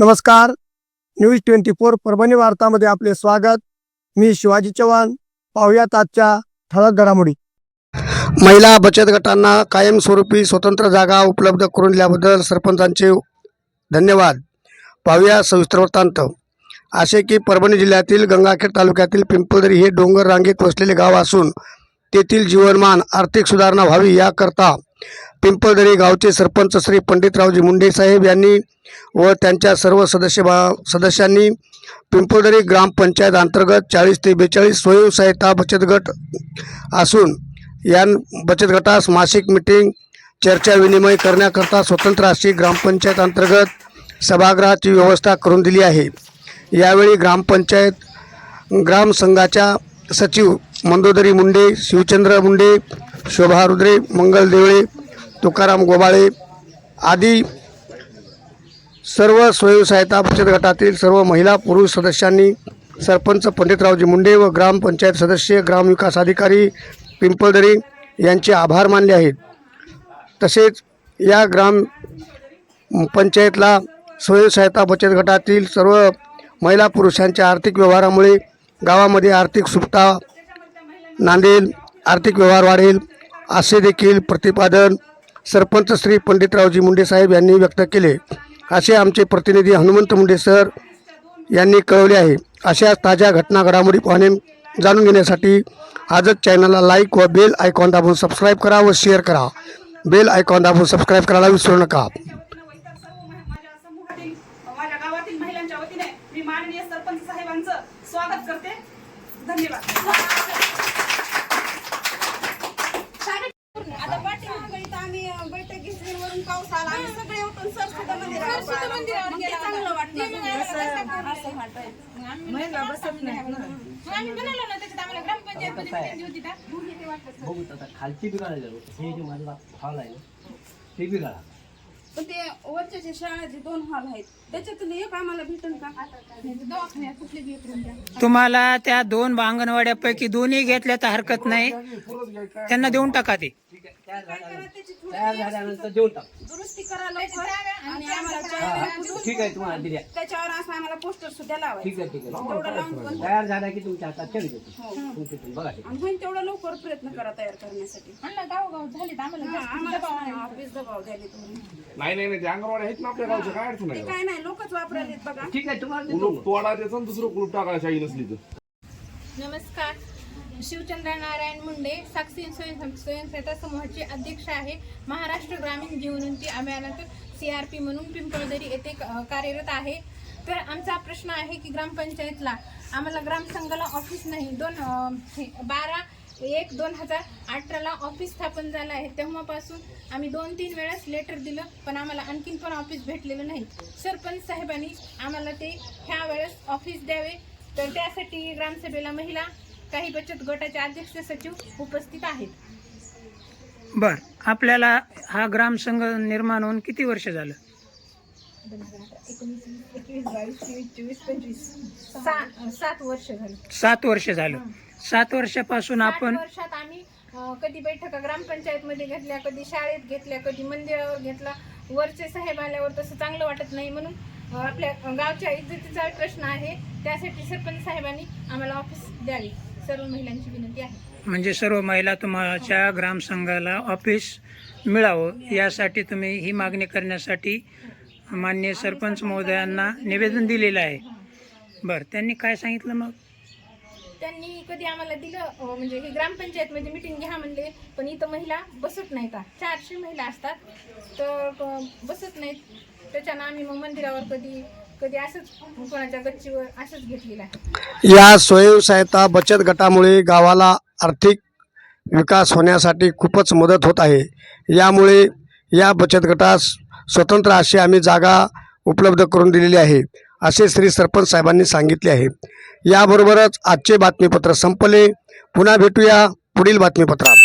नमस्कार. News twenty four Parbhani वार्तामध्ये आपले स्वागत. मी शिवाजी चव्हाण. पाहुयात आजच्या ठळक घडामोडी. महिला बचत गटांना कायमस्वरूपी स्वतंत्र जागा उपलब्ध करून दिल्याबद्दल सरपंचांचे धन्यवाद. पाहुया सविस्तर वृत्तांत. असे की परभणी जिल्ह्यातील गंगाखेड तालुक्यातील पिंपळदरी हे डोंगर रांगेत वसलेले गाव असून तेथील जीवनमान आर्थिक सुधारणा व्हावी याकरता पिंपळदरी गावचे सरपंच श्री पंडितरावजी मुंडे साहेब यांनी व त्यांच्या सर्व सदस्य बा सदस्यांनी पिंपळदरी ग्रामपंचायत अंतर्गत चाळीस ते बेचाळीस स्वयंसहायता बचत गट असून या बचत गटास मासिक मिटिंग चर्चा विनिमय करण्याकरता स्वतंत्र अशी ग्रामपंचायत अंतर्गत सभागृहाची व्यवस्था करून दिली आहे. यावेळी ग्रामपंचायत ग्रामसंघाच्या सचिव मंदोदरी मुंडे शिवचंद्र मुंडे शोभा रुद्रे मंगल देवळे तुकाराम गोबाळे आदी सर्व स्वयंसहायता बचत गटातील सर्व महिला पुरुष सदस्यांनी सरपंच पंडितरावजी मुंडे व ग्रामपंचायत सदस्य ग्रामविकास अधिकारी पिंपळदरी यांचे आभार मानले आहेत. तसेच या ग्राम पंचायतला स्वयंसहायता बचत गटातील सर्व महिला पुरुषांच्या आर्थिक व्यवहारामुळे गावामध्ये आर्थिक सुप्ता नांदेल आर्थिक व्यवहार वाढेल असे देखील प्रतिपादन सरपंच श्री पंडितरावजी मुंडे साहेब यांनी व्यक्त केले. असे आमचे प्रतिनिधी हनुमंत मुंडे सर यांनी कळवले आहे. अशा ताज्या घटना घडामोडी पाहणे जाणून घेण्यासाठी आजच चॅनलला लाईक व बेल आयकॉन दाबून सबस्क्राईब करा व शेअर करा. बेल आयकॉन दाबून सबस्क्राईब करायला विसरू नका. मी माननीय सरपंच साहेबांचं स्वागत करते. धन्यवाद आता पाठीमागं इथं आम्ही अ, बैठक घेतली वरून पाऊस आला आम्ही सगळे उठून सरस्वती मंदिरावर सरस्वती मंदिरावर गेला चांगलं वाटलं असं- महिला बसत नाही आम्ही बनवलं ना त्याच्यात आम्हाला ग्रामपंचायत मध्ये meeting होती बघू आता खालची बी हे जे माझा हॉल आहे ते बी पण ते वरच्या जे शाळेचे दोन हॉल आहेत. त्याच्यातून एक आम्हाला भेटून का? दवाखान्यात कुठली द्या. तुम्हाला त्या दोन अंगणवाड्यापैकी दोन्ही घेतल्या तर हरकत नाही. त्यांना देऊन टाका ते. तयार झाल्यानंतर देऊन टाक. दुरुस्ती करा लवकर आणि आम्हाला चहा- ठीक आहे तुम्हाला दिल्या. त्याच्यावर असं आम्हाला पोस्टर सुद्धा लावायचं. ठीक आहे ठीक आहे. तेवढं लावून पण तयार झाल्या की तुमच्या हातात चेक देतो. तुमचे तुम्ही बघा ते. आणि होईल तेवढं लवकर प्रयत्न करा तयार करण्यासाठी. आणलं गावोगाव झाले आम्हाला हा, आम्हाला ऑफिस दबाव द्यायला तुम्ही. नाही नाही नाही ते अंगणवाडी आहेत ना आपल्या गावच्या काय अडचण ते आहे काय नाही लोकच वापरायलेत बघा. ठीक आहे तुम्हाला देतो. कुलूप तोडा त्याचं आणि दुसरं कुलूप टाकायला शाही नसली तर. नमस्कार. शिवचंद्र नारायण मुंडे साक्षी स्वयं स्वयंसेता समूहाची अध्यक्ष आहे. महाराष्ट्र ग्रामीण जीवनोन्नती अभियानातून सी आर पी म्हणून पिंपळदरी येथे क- कार्यरत आहे. तर आमचा प्रश्न आहे की ग्रामपंचायतला आम्हाला ग्रामसंघाला ऑफिस नाही. दोन अं, हे, बारा एक दोन हजार अठराला ऑफिस स्थापन झालं आहे. तेव्हापासून आम्ही दोन तीन वेळेस लेटर दिलं पण आम्हाला आणखीन पण ऑफिस भेटलेलं नाही. सरपंच साहेबांनी आम्हाला ते ह्या वेळेस ऑफिस द्यावे. तर त्यासाठी ग्रामसभेला महिला काही बचत गटाचे अध्यक्ष सचिव उपस्थित आहेत. बर आपल्याला हा ग्रामसंघ निर्माण होऊन किती वर्ष झालं? सात वर्ष झाली. सात वर्ष झालं. सात वर्षापासून आपण वर्षात आम्ही कधी बैठका ग्रामपंचायतमध्ये घेतल्या कधी शाळेत घेतल्या कधी मंदिरावर घेतला. वरचे साहेब आल्यावर तसं चांगलं वाटत नाही म्हणून आपल्या गावच्या इज्जतीचा प्रश्न आहे. त्यासाठी सरपंच साहेबांनी आम्हाला ऑफिस द्यावी. सर्व महिलांची विनंती आहे. म्हणजे सर्व महिला तुमच्या ग्रामसंघाला ऑफिस मिळावं. यासाठी तुम्ही ही मागणी करण्यासाठी माननीय सरपंच महोदयांना निवेदन दिलेलं आहे. बर त्यांनी काय सांगितलं मग? त्यांनी कधी आम्हाला दिलं अं, म्हणजे हे ग्रामपंचायतमध्ये मिटिंग घ्या म्हणले पण इथं महिला बसत नाहीत. चारशे महिला असतात. तर अं, बसत नाहीत. त्याच्यानं आम्ही मग मंदिरावर कधी कधी असंच कोणाच्या गच्चीवर असंच घेतलेलं आहे. या स्वयंसहायता बचत गटामुळे गावाला आर्थिक विकास होण्यासाठी खूपच मदत होत आहे. यामुळे या बचत गटास स्वतंत्र अशी आम्ही जागा उपलब्ध करून दिलेली आहे असे श्री सरपंच साहेबांनी सांगितले आहे. याबरोबरच आजचे बातमीपत्र संपले. पुन्हा भेटूया पुढील बातमीपत्रात.